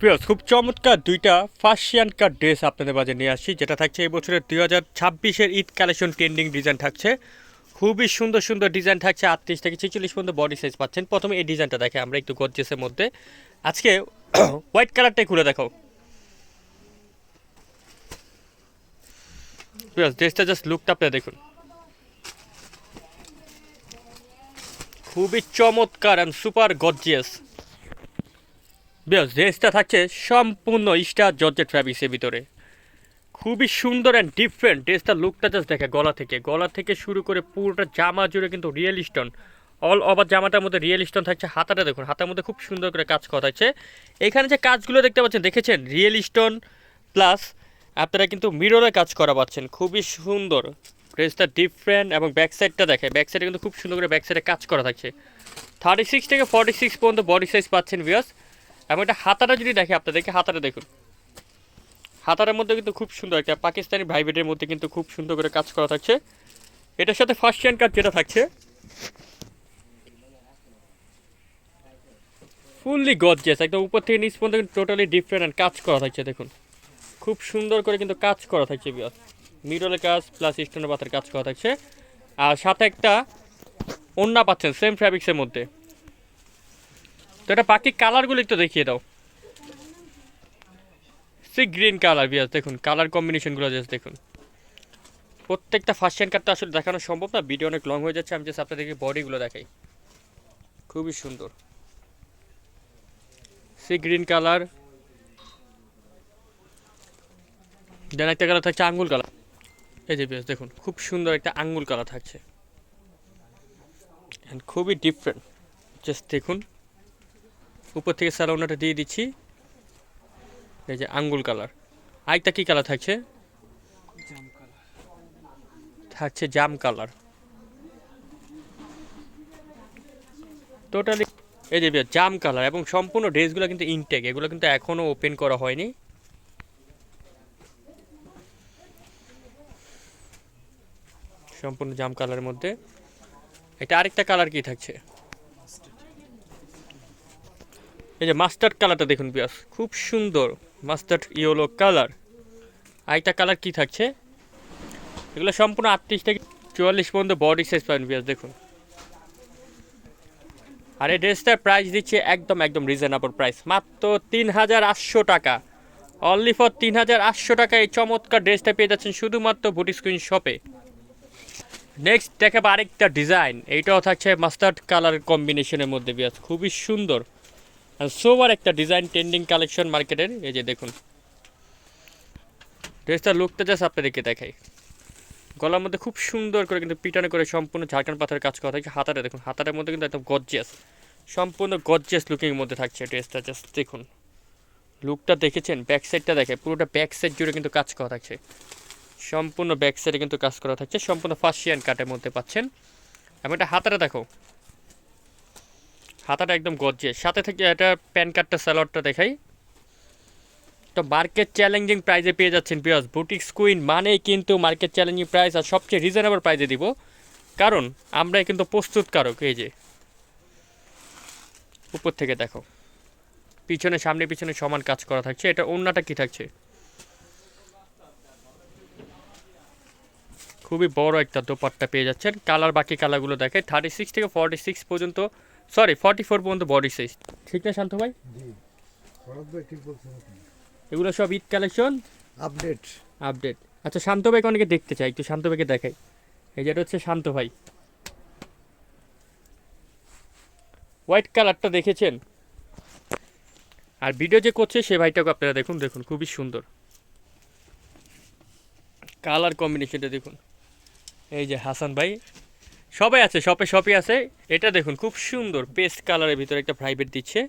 প্রিয়স খুব চমৎকার দুইটা ফার্সিয়ান কার ড্রেস আপনাদের মাঝে নিয়ে আসছি, যেটা থাকছে এই বছরের দুই হাজার ছাব্বিশের ঈদ কালেকশন ট্রেন্ডিং ডিজাইন থাকছে। খুবই সুন্দর সুন্দর ডিজাইন থাকছে, আটত্রিশ থেকে ছেচল্লিশ পর্যন্ত বডি সাইজ পাচ্ছেন। প্রথমে এই ডিজাইনটা দেখে আমরা একটু গজ্জেসের মধ্যে। আজকে হোয়াইট কালারটাই খুলে দেখো। ড্রেসটা জাস্ট লুকটা আপনি দেখুন। খুবই চমৎকার অ্যান্ড সুপার গর্জিয়াস বেশ ড্রেসটা থাকছে সম্পূর্ণ স্টার জর্জেট ফ্যাব্রিক্সের ভিতরে। খুবই সুন্দর অ্যান্ড ডিফারেন্ট ড্রেসটার লুকটা জাস্ট দেখে গলা থেকে। গলা থেকে শুরু করে পুরোটা জামা জুড়ে কিন্তু রিয়েল স্টোন অল ওভার জামাটার মধ্যে রিয়েল স্টোন থাকছে, হাতাটা দেখুন, হাতার মধ্যে খুব সুন্দর করে কাজ করা থাকছে এখানে যে কাজগুলো দেখতে পাচ্ছেন, দেখেছেন? রিয়েল স্টোন প্লাস আপনারা কিন্তু মিররে কাজ করা পাচ্ছেন। খুবই সুন্দর। ড্রেসটা ডিফারেন্ট এবং ব্যাক সাইডটা দেখে। ব্যাক সাইডে কিন্তু খুব সুন্দর করে ব্যাক সাইডে কাজ করা থাকছে। থার্টি সিক্স থেকে ফর্টি সিক্স পর্যন্ত বডি সাইজ পাচ্ছেন বিয়াস এবং এটা হাতাটা যদি দেখে আপনাদেরকে, হাতাটা দেখুন। হাতাটার মধ্যে কিন্তু খুব সুন্দর একটা পাকিস্তানি ভাইবেটের মধ্যে কিন্তু খুব সুন্দর করে কাজ করা থাকছে। এটার সাথে ফার্স্ট হ্যান্ড কার্ড যেটা থাকছে ফুললি গজেস একদম উপর থেকে নিচ পর্যন্ত কিন্তু টোটালি ডিফারেন্ট অ্যান্ড কাজ করা থাকছে, দেখুন। খুব সুন্দর করে কিন্তু কাজ করা থাকছে বিয়াস মিডলের কাজ প্লাস স্টোনের পাতার কাজ করা থাকছে। আর সাথে একটা ওন্না পাচ্ছেন সেম ফ্যাব্রিক্সের মধ্যে। তো এটা বাকি কালারগুলো একটু দেখিয়ে দাও। সি গ্রিন কালার বিয়াস, দেখুন কালার কম্বিনেশনগুলো জাস্ট দেখুন। প্রত্যেকটা ফার্স্ট কার্ডটা আসলে দেখানো সম্ভব না ভিডিও অনেক লং হয়ে যাচ্ছে, আমি জাস্ট আপনাদেরকে বডিগুলো দেখাই। খুবই সুন্দর। সি গ্রিন কালার দেন একটা কালার থাকছে আঙ্গুল কালার এই যে বেশ দেখুন, খুব সুন্দর একটা আঙ্গুল কালার থাকছে। খুবই ডিফারেন্ট জাস্ট দেখুন। উপর থেকে স্যালোনাটা দিয়ে দিচ্ছি। এই যে আঙ্গুল কালার। আরেকটা কী কালার থাকছে? থাকছে জাম কালার। টোটালি এই যে জাম কালার এবং সম্পূর্ণ ড্রেসগুলো কিন্তু ইনটেক এগুলো কিন্তু এখনও ওপেন করা হয়নি। সম্পূর্ণ জাম কালারের মধ্যে। এটা আরেকটা কালার কি থাকছে? এই যে মাস্টার্ড কালারটা দেখুন বিয়াস, খুব সুন্দর মাস্টার্ড ইয়েলো কালার। আরেকটা কালার কি থাকছে? এগুলো সম্পূর্ণ আটত্রিশ থেকে চুয়াল্লিশ পর্যন্ত বডি সাইজ পাবেন বিয়াস, দেখুন। আর এই ড্রেসটার প্রাইস দিচ্ছে একদম একদম রিজনেবল প্রাইস মাত্র তিন হাজার আটশো টাকা। অনলি ফর তিন হাজার আটশো টাকা এই চমৎকার ড্রেসটা পেয়ে যাচ্ছেন শুধুমাত্র বুটি স্ক্রিন শপে নেক্সট দেখাবো আরেকটা ডিজাইন এইটাও থাকছে মাস্টার্ড কালার কম্বিনেশনের মধ্যে বিয়াস, খুবই সুন্দর। সোবার একটা ডিজাইন ট্রেন্ডিং কালেকশন মার্কেটের এই যে দেখুন। ড্রেসটার লুকটা জাস্ট আপনাদেরকে দেখাই। গলার মধ্যে খুব সুন্দর করে কিন্তু পিটানো করে সম্পূর্ণ ঝাড়খান্ড পাথরের কাজ করা থাকছে। হাতাটা দেখুন, হাতাটার মধ্যে কিন্তু একদম গজ্জিয়াস সম্পূর্ণ গজ্জিয়াস লুকিংয়ের মধ্যে থাকছে ড্রেসটা জাস্ট দেখুন। লুকটা দেখেছেন? ব্যাক সাইডটা দেখে পুরোটা ব্যাক সাইড জুড়ে কিন্তু কাজ করা থাকছে। সম্পূর্ণ ব্যাক সাইডে কিন্তু কাজ করা থাকছে। সম্পূর্ণ ফার্সিয়ান কাটের মধ্যে পাচ্ছেন। এবং এটা হাতাটা দেখো। হাতাটা একদম গজ্জে সাথে থেকে এটা প্যান কার্ডটা স্যালোয়ারটা দেখাই। তো মার্কেট চ্যালেঞ্জিং প্রাইজে পেয়ে যাচ্ছেন বিয়াস বুটিক কুইন মানেই কিন্তু মার্কেট চ্যালেঞ্জিং প্রাইস আর সবচেয়ে রিজনেবল প্রাইজে দিব। কারণ আমরা কিন্তু প্রস্তুতকারক, এই যে। উপর থেকে দেখো। পিছনে, সামনে, পিছনে সমান কাজ করা থাকছে। এটা অন্যটা কি থাকছে? খুবই বড় একটা দোপাট্টা পেয়ে যাচ্ছেন। কালার বাকি কালারগুলো দেখে। থার্টি সিক্স থেকে ফর্টি সিক্স পর্যন্ত সরি ফর্টি ফোর পর্যন্ত বডি সাইজ ঠিক না শান্ত ভাই? এগুলো সব ঈদ কালেকশন আপডেট আপডেট আচ্ছা শান্ত ভাইকে অনেকে দেখতে চাই একটু শান্ত ভাইকে দেখাই। এই যেটা হচ্ছে শান্ত ভাই। হোয়াইট কালারটা দেখেছেন? আর ভিডিও যে করছে সে ভাইটাকে আপনারা দেখুন দেখুন খুবই সুন্দর। কালার কম্বিনেশনটা দেখুন। এই যে হাসান ভাই সবাই আছে শপে শপে আছে। এটা দেখুন, খুব সুন্দর পেস্ট কালারের ভিতরে একটা প্রাইভেট দিচ্ছে।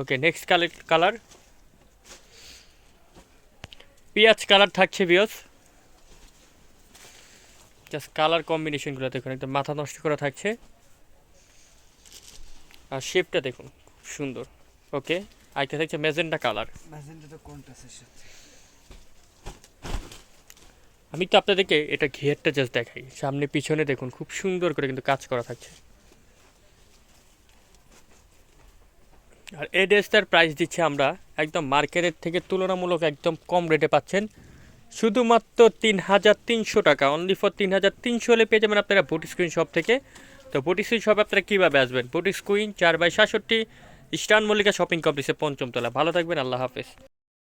ওকে নেক্সট কালার কালার পেঁয়াজ কালার থাকছে বিয়স জাস্ট কালার কম্বিনেশনগুলো দেখুন, একদম মাথা নষ্ট করা থাকছে। আর শেপটা দেখুন, খুব সুন্দর। ওকে আরেকটা থাকছে মেজেন্টা কালার ম্যাজেন্টাটা কোনটা আমি তো আপনাদেরকে এটা ঘেরটা জাস্ট দেখাই। সামনে, পিছনে দেখুন, খুব সুন্দর করে কিন্তু কাজ করা থাকছে। আর এই ড্রেসটার প্রাইস দিচ্ছি আমরা একদম মার্কেটের থেকে তুলনামূলক একদম কম রেটে পাচ্ছেন। শুধুমাত্র তিন হাজার তিনশো টাকা অনলি ফর তিন হাজার তিনশো হলে পেয়ে যাবেন আপনারা বুটি স্ক্রিন শপ থেকে। তো বুটি স্ক্রিন শপে আপনারা কীভাবে আসবেন? বুটি স্ক্রিন চার বাই সাতষট্টি ইস্টার্ন মল্লিকা শপিং কমপ্লেক্সের পঞ্চমতলা ভালো থাকবেন, আল্লাহ হাফেজ।